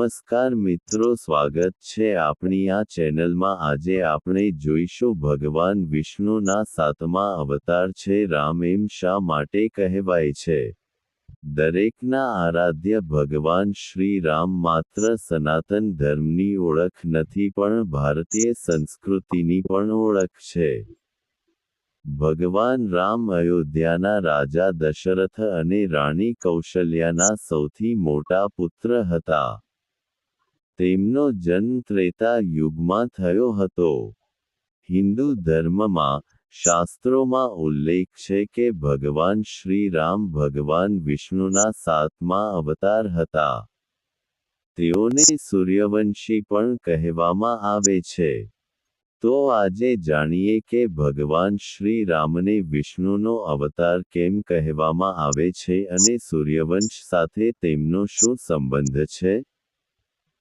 નમસ્કાર મિત્રો, સ્વાગત છે આપણી આ ચેનલમાં. આજે આપણે જોઈશું ભગવાન વિષ્ણુના સાતમા અવતાર છે, રામ એમ શા માટે કહેવાય છે? દરેકના આરાધ્ય ભગવાન શ્રી રામ માત્ર સનાતન ધર્મની ઓળખ નથી, પણ ભારતીય સંસ્કૃતિની પણ ઓળખ છે. ભગવાન રામ અયોધ્યાના રાજા દશરથ અને રાણી કૌશલ્યાના સૌથી મોટા પુત્ર હતા. તેમનો જન્મ ત્રેતા યુગમાં થયો હતો. હિન્દુ ધર્મમાં, શાસ્ત્રોમાં ઉલ્લેખ છે કે ભગવાન શ્રી રામ ભગવાન વિષ્ણુના સાતમા અવતાર હતા. તેઓને સૂર્યવંશી પણ કહેવામાં આવે છે. તો આજે જાણીએ કે ભગવાન શ્રી રામને વિષ્ણુનો અવતાર કેમ કહેવામાં આવે છે અને સૂર્યવંશ સાથે તેમનો શું સંબંધ છે?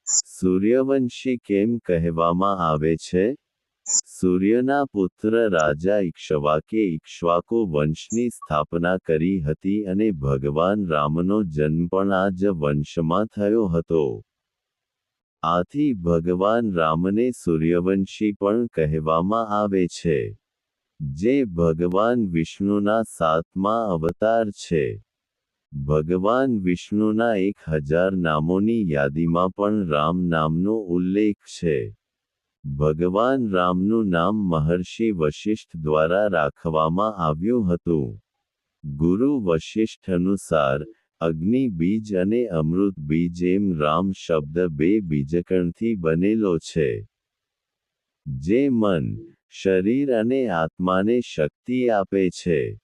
સૂર્યવંશી કેમ કહેવામાં આવે છે? સૂર્યના પુત્ર રાજા ઇક્ષ્વાકે ઇક્ષ્વાકો વંશની સ્થાપના કરી હતી અને ભગવાન રામનો જન્મ પણ આ જ વંશમાં થયો હતો. આથી ભગવાન રામને સૂર્યવંશી પણ કહેવામાં આવે છે. જે ભગવાન વિષ્ણુના સાતમા અવતાર છે. ભગવાન વિષ્ણુના એક હજાર નામોની યાદીમાં પણ રામ નામનો ઉલ્લેખ છે. ભગવાન રામનું નામ મહર્ષિ વશિષ્ઠ દ્વારા રાખવામાં આવ્યું હતું. ગુરુ વશિષ્ઠ અનુસાર અગ્નિ બીજ અને અમૃત બીજ એમ રામ શબ્દ બે બીજકણથી બનેલો છે. જે મન, શરીર અને આત્માને શક્તિ આપે છે.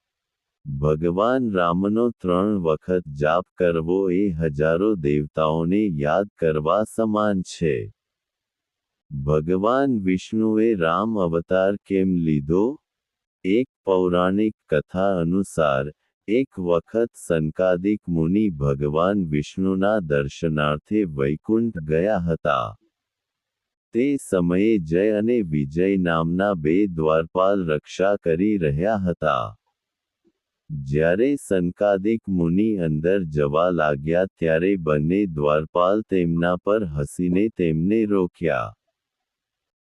ભગવાન રામનો ત્રણ વખત જાપ કરવો એ હજારો દેવતાઓને યાદ કરવા સમાન છે. ભગવાન વિષ્ણુએ રામ અવતાર કેમ લીધો? એક પૌરાણિક કથા અનુસાર, એક વખત સંકાદિક મુનિ ભગવાન વિષ્ણુના દર્શનાર્થે વૈકુંઠ ગયા હતા. તે સમયે જય અને વિજય નામના બે દ્વારપાલ રક્ષા કરી રહ્યા હતા. જ્યારે સંકાદિક મુનિ અંદર જવા લાગ્યા ત્યારે બંને દ્વારપાલ તેમના પર હસીને તેમને રોક્યા.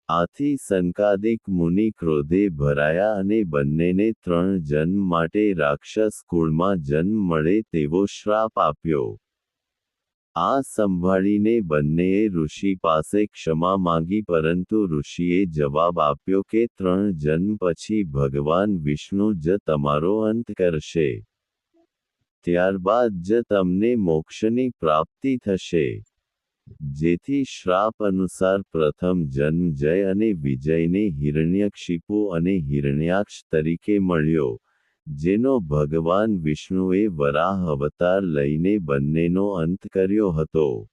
આથી સંકાદિક મુનિ ક્રોધે ભરાયા અને બંનેને ત્રણ જન્મ માટે રાક્ષસ કુળમાં જન્મ મળે તેવો શ્રાપ આપ્યો. આ સંભાળીને બંનેએ ઋષિ પાસે ક્ષમા માંગી પરંતુ ઋષિએ જવાબ આપ્યો કે ત્રણ જન્મ પછી ભગવાન વિષ્ણુ જ તમારો અંત કરશે. ત્યારબાદ જ તમને મોક્ષની પ્રાપ્તિ થશે. જેથી શ્રાપ અનુસાર પ્રથમ જન્મ જય અને વિજયને હિરણ્યક્ષિપુ અને હિરણ્યાક્ષ તરીકે મળ્યો. જેનો ભગવાન વિષ્ણુએ વરાહ અવતાર લઈને બંનેનો અંત કર્યો હતો.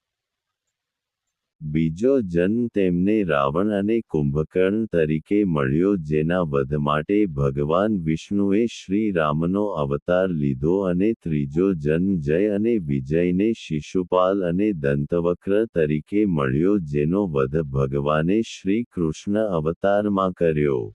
બીજો જન્મ તેમને રાવણ અને કુંભકર્ણ તરીકે મળ્યો, જેના વધ માટે ભગવાન વિષ્ણુએ શ્રી રામનો અવતાર લીધો અને ત્રીજો જન્મ જય અને વિજયને શિશુપાલ અને દંતવક્ર તરીકે મળ્યો, જેનો વધ ભગવાને શ્રી કૃષ્ણ અવતારમાં કર્યો.